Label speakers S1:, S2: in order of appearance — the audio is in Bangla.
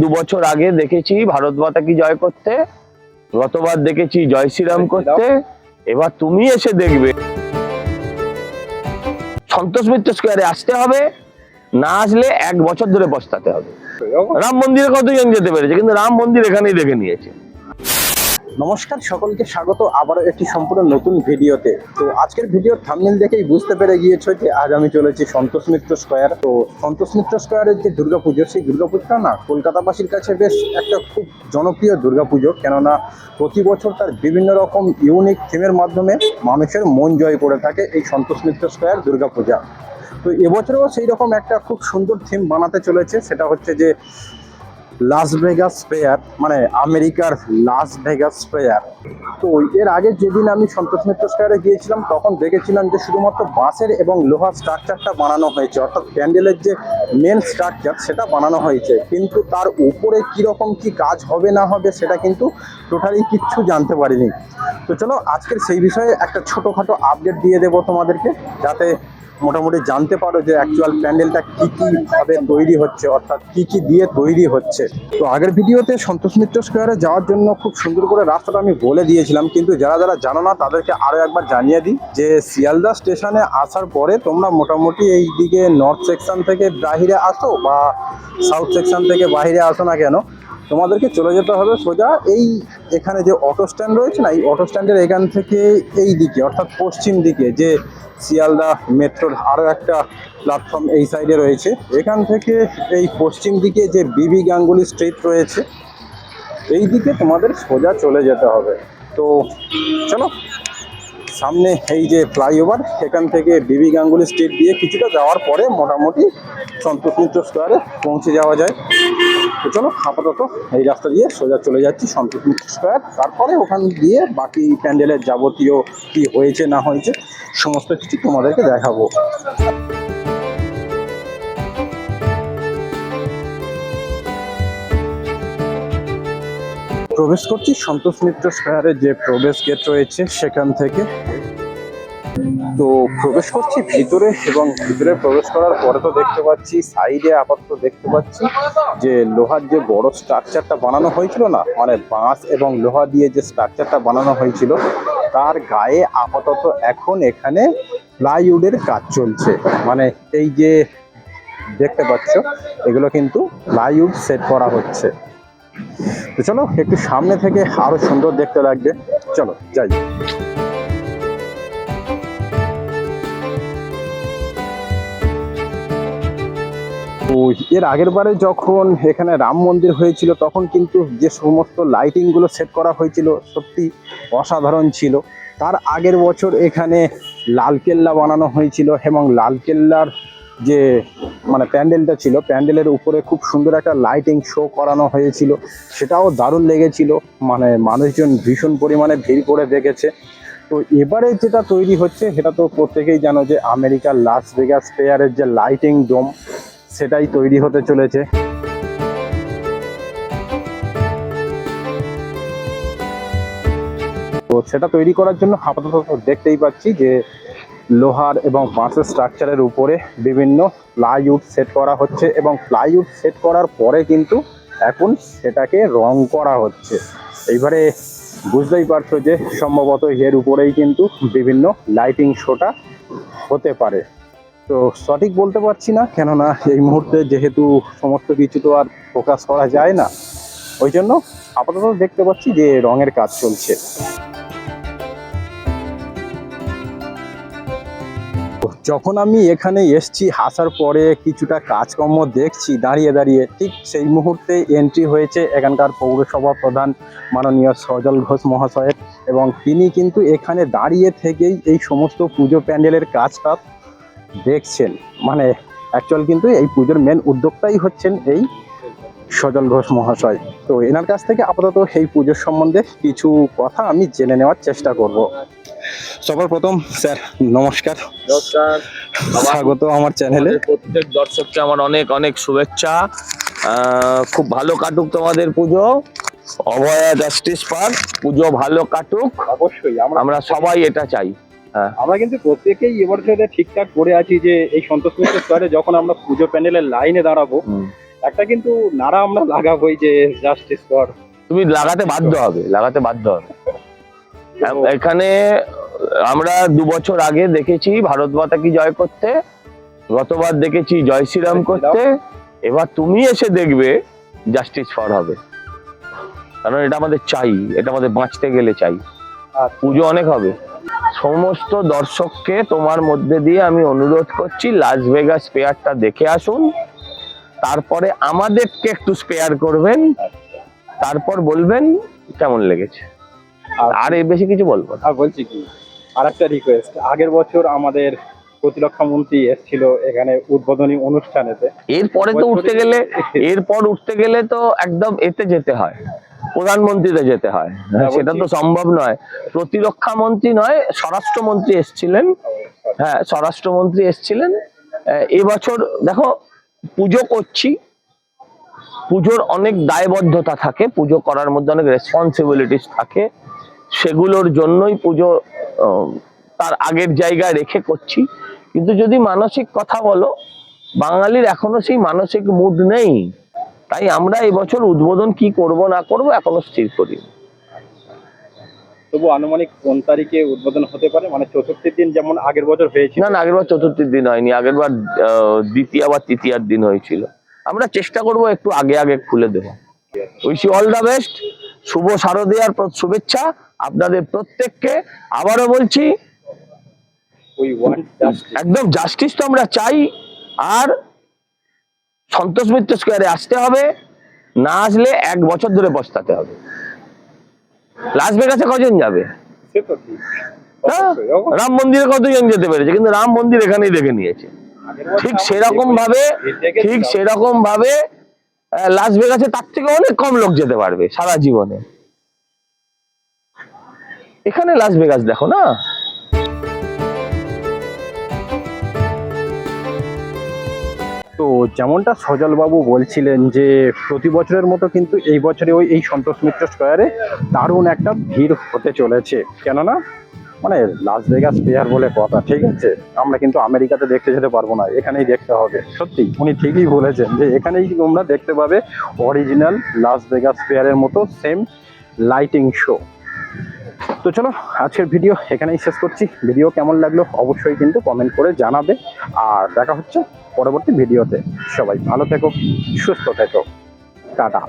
S1: দু বছর আগে দেখেছি ভারত মাতা কি জয় করতে গতবার দেখেছি জয় শ্রীরাম করতে এবার তুমি এসে দেখবে। সন্তোষ মিত্র স্কোয়ারে আসতে হবে না আসলে এক বছর ধরে পস্তাতে হবে। রাম মন্দিরে কতজন যেতে পেরেছে কিন্তু রাম মন্দির এখানেই দেখে নিয়েছে।
S2: নমস্কার, সকলকে স্বাগত। আবারও একটি সম্পূর্ণ নতুন ভিডিওতে। তো আজকের ভিডিওর থাম্বনেল দেখেই বুঝতে পেরে গিয়েছো যে আজ আমি চলেছি সন্তোষ মিত্র স্কোয়ার। তো সন্তোষ মিত্র স্কোয়ারের যে দুর্গাপুজো, সেই দুর্গাপুজোটা না কলকাতাবাসীর কাছে বেশ একটা খুব জনপ্রিয় দুর্গাপুজো। কেননা প্রতি বছর তার বিভিন্ন রকম ইউনিক থিমের মাধ্যমে মানুষের মন জয় করে থাকে এই সন্তোষ মিত্র স্কোয়ার দুর্গাপূজা। তো এবছরেও সেই রকম একটা খুব সুন্দর থিম বানাতে চলেছে। সেটা হচ্ছে যে লাস ভেগাস ফেয়ার মানে আমেরিকার লাস ভেগাস ফেয়ার তো এর আগে যেদিন আমি সন্তোষ মিত্র স্কোয়ারে গিয়েছিলাম, তখন দেখেছিলাম যে শুধুমাত্র বাঁশের এবং লোহার স্ট্রাকচারটা বানানো হয়েছে। অর্থাৎ প্যান্ডেলের যে মেন স্ট্রাকচার সেটা বানানো হয়েছে। কিন্তু তার উপরে কীরকম কি কাজ হবে না হবে, সেটা কিন্তু টোটালি কিচ্ছু জানতে পারিনি। তো চলো, আজকের সেই বিষয়ে একটা ছোটোখাটো আপডেট দিয়ে দেবো তোমাদেরকে, যাতে মোটামুটি জানতে পারো যে অ্যাকচুয়াল প্যান্ডেলটা কি কি ভাবে তৈরি হচ্ছে, অর্থাৎ কি কি দিয়ে তৈরি হচ্ছে। তো আগের ভিডিওতে সন্তোষ মিত্র স্কোয়ারে যাওয়ার জন্য খুব সুন্দর করে রাস্তাটা আমি বলে দিয়েছিলাম, কিন্তু যারা যারা জানো না, তাদেরকে আরও একবার জানিয়ে দিই যে শিয়ালদা স্টেশনে আসার পরে তোমরা মোটামুটি এই দিকে নর্থ সেকশন থেকে বাহিরে আসো বা সাউথ সেকশন থেকে বাইরে আসো না কেন তোমাদেরকে চলে যেতে হবে সোজা। এই এখানে যে অটো স্ট্যান্ড রয়েছে না, এই অটো স্ট্যান্ডের এখান থেকে এই দিকে, অর্থাৎ পশ্চিম দিকে, যে শিয়ালদা মেট্রোর আরও একটা প্ল্যাটফর্ম এই সাইডে রয়েছে। এখান থেকে এই পশ্চিম দিকে যে বিবি গাঙ্গুলি স্ট্রিট রয়েছে, এই দিকে তোমাদের সোজা চলে যেতে হবে। তো চলো, সামনে এই যে ফ্লাইওভার সেখান থেকে বিবি গাঙ্গুলি স্ট্রিট দিয়ে কিছুটা যাওয়ার পরে মোটামুটি সন্তোষ মিত্র স্কোয়ারে পৌঁছে যাওয়া যায়। তো চলো, আপাতত এই রাস্তা দিয়ে সোজা চলে যাচ্ছি, সন্তোষ স্কোয়ার তারপরে ওখান দিয়ে বাকি প্যান্ডেলের যাবতীয় কি হয়েছে, না হয়েছে, সমস্ত কিছু তোমাদেরকে দেখাবো। প্রবেশ করছি সন্তোষ মিত্র স্কোয়ারের যে প্রবেশ গেট রয়েছে সেখান থেকে। তো প্রবেশ করছি ভিতরে এবং ভিতরে প্রবেশ করার পরে তো দেখতে পাচ্ছি, সাইডে আপাতত দেখতে পাচ্ছি যে লোহার যে বড় স্ট্রাকচারটা বানানো হয়েছিল না মানে বাঁশ এবং লোহা দিয়ে যে স্ট্রাকচারটা বানানো হয়েছিল, তার গায়ে আপাতত এখন এখানে প্লাইউডের কাজ চলছে। মানে এই যে দেখতে পাচ্ছ, এগুলো কিন্তু প্লাইউড সেট করা হচ্ছে। তো চলো, একটু সামনে থেকে আরও সুন্দর দেখতে লাগবে। চলো, যাই। তো এর আগের বারে যখন এখানে রাম মন্দির হয়েছিল, তখন কিন্তু যে সমস্ত লাইটিংগুলো সেট করা হয়েছিল সত্যি অসাধারণ ছিল। তার আগের বছর এখানে লালকেল্লা বানানো হয়েছিল এবং লালকেল্লার যে মানে প্যান্ডেলটা ছিল, প্যান্ডেলের উপরে খুব সুন্দর একটা লাইটিং শো করানো হয়েছিল। সেটাও দারুণ লেগেছিল। মানে মানুষজন ভীষণ পরিমাণে ভিড় করে দেখেছে। তো এবারে যেটা তৈরি হচ্ছে, সেটা তো প্রত্যেকেই জানো যে আমেরিকার লাস ভেগাস ফেয়ারের যে লাইটিং ডোম সেটাই তৈরি হতে চলেছে। তো সেটা তৈরি করার জন্য আপাতত দেখতেই পাচ্ছি যে লোহার এবং বাঁশের স্ট্রাকচারের উপরে বিভিন্ন প্লাইউড সেট করা হচ্ছে এবং প্লাইউড সেট করার পরে কিন্তু এখন সেটাকে রং করা হচ্ছে। এইবারে বুঝতেই পারছ যে সম্ভবত এর উপরেই কিন্তু বিভিন্ন লাইটিং শোটা হতে পারে। তো সঠিক বলতে পারছি না, কেননা এই মুহূর্তে যেহেতু সমস্ত কিছু তো আর ফোকাস করা যায় না, ওই জন্য আপাতত দেখতে পাচ্ছি যে রঙের কাজ চলছে। যখন আমি এখানে এসছি, আসার পরে কিছুটা কাজকর্ম দেখছি, দাঁড়িয়ে দাঁড়িয়ে ঠিক সেই মুহূর্তে এন্ট্রি হয়েছে এখানকার পৌরসভা প্রধান মাননীয় সজল ঘোষ মহাশয়ের এবং তিনি কিন্তু এখানে দাঁড়িয়ে থেকেই এই সমস্ত পুজো প্যান্ডেলের কাজটা দেখছেন। মানে অ্যাকচুয়াল কিন্তু এই পুজোর মেন উদ্যোক্তাই হচ্ছেন এই সজল ঘোষ মহাশয়। তো এনার কাছ থেকে আপাতত এই পুজোর সম্বন্ধে কিছু কথা আমি জেনে নেওয়ার চেষ্টা করব। সবার প্রথম স্যার নমস্কার।
S1: নমস্কার।
S2: স্বাগত আমার চ্যানেলে।
S1: প্রত্যেক দর্শককে আমার অনেক অনেক শুভেচ্ছা। খুব ভালো কাটুক তোমাদের পুজো। অভয়া জাস্টিস পার্ক পুজো ভালো কাটুক।
S2: অবশ্যই আমরা
S1: আমরা সবাই এটা চাই। হ্যাঁ।
S2: আমরা কিন্তু প্রত্যেকেই এবছরে ঠিকঠাক করে আছি যে এই সন্তোষ মিত্র স্কোয়ারে যখন আমরা পুজো প্যান্ডেলের লাইনে দাঁড়াবো একটা কিন্তু নারা আমরা লাগাবোই যে জাস্টিস ফর
S1: তুমি লাগাতে বাধ্য হবে লাগাতে বাধ্য হবে। এখানে আমরা দু বছর আগে দেখেছি ভারত মাতা কি জয় করতে গতবার দেখেছি জয় শ্রীরাম করতে এবার তুমি এসে দেখবে জাস্টিস ফর হবে। কারণ এটা আমাদের চাই এটা আমাদের বাঁচতে গেলে চাই। পুজো অনেক হবে। সমস্ত দর্শককে তোমার মধ্যে দিয়ে আমি অনুরোধ করছি লাস ভেগাস স্পেয়ারটা দেখে আসুন। তারপরে আমাদেরকে একটু স্পেয়ার করবেন। তারপর বলবেন কেমন লেগেছে। আর এর বেশি কিছু বলব
S2: আর বলছি কি আর একটা রিকোয়েস্ট আগের বছর আমাদের প্রতিরক্ষা মন্ত্রী এসেছিল এখানে উদ্বোধনী অনুষ্ঠানেতে।
S1: এরপরে তো উঠতে গেলে এরপর উঠতে গেলে তো একদম এতে যেতে হয়। প্রধানমন্ত্রীতে যেতে হয়। হ্যাঁ, সেটা তো সম্ভব নয়। প্রতিরক্ষা মন্ত্রী নয় স্বরাষ্ট্রমন্ত্রী এসছিলেন। হ্যাঁ স্বরাষ্ট্রমন্ত্রী এসছিলেন। এবছর দেখো পুজো করছি। পুজোর অনেক দায়বদ্ধতা থাকে। পুজো করার মধ্যে অনেক রেসপন্সিবিলিটিস থাকে। সেগুলোর জন্যই পুজো তার আগের জায়গায় রেখে করছি। কিন্তু যদি মানসিক কথা বলো বাঙালির এখনও সেই মানসিক মুড নেই। তাই আমরা এবছর উদ্বোধন কি করব না করব এখনও স্থির করি
S2: তবু আনুমানিক কোন তারিখে উদ্বোধন হতে পারে? মানে চতুর্থীর দিন যেমন আগের বছর হয়েছিল।
S1: না না আগেরবার চতুর্থীর দিন হয়নি আগেরবার আহ, দ্বিতীয় বা তৃতীয়ার দিন হয়েছিল। আমরা চেষ্টা করব একটু আগে আগে খুলে দেবো wish you all the best শুভ শারদীয়ার শুভেচ্ছা। আপনাদের প্রত্যেককে আবারও বলছি একদম জাস্টিস তো আমরা চাই আর সন্তোষ মিত্র স্কোয়ারে আসতে হবে না আসলে এক বছর ধরে পস্তাতে হবে। লাস ভেগাসে কজন যাবে। রাম মন্দিরে কতজন যেতে পেরেছে? কিন্তু রাম মন্দির এখানেই দেখে নিয়েছে। ঠিক সেরকম ভাবে ঠিক সেরকম ভাবে লাস ভেগাসে তার থেকে অনেক কম লোক যেতে পারবে সারা জীবনে। এখানে লাস ভেগাস দেখো না?
S2: তো যেমনটা সজল বাবু বলছিলেন যে প্রতি বছরের মতো কিন্তু এই বছরে ওই এই সন্তোষ মিত্র স্কোয়ারে দারুণ একটা ভিড় হতে চলেছে। কেননা মানে লাস ভেগাস প্লেয়ার বলে কথা, ঠিক আছে? আমরা কিন্তু আমেরিকাতে দেখতে যেতে পারব না, এখানেই দেখতে হবে। সত্যি, উনি ঠিকই বলেছেন যে এখানেই তোমরা দেখতে পাবে অরিজিনাল লাস ভেগাস প্লেয়ারের মতো সেম লাইটিং শো তো চলো, আজকের ভিডিও এখানেই শেষ করছি। ভিডিও কেমন লাগল অবশ্যই কিন্তু কমেন্ট করে জানাবে। আর দেখা হচ্ছে পরবর্তী ভিডিওতে সবাই ভালো থেকো, সুস্থ থেকো। টাটা।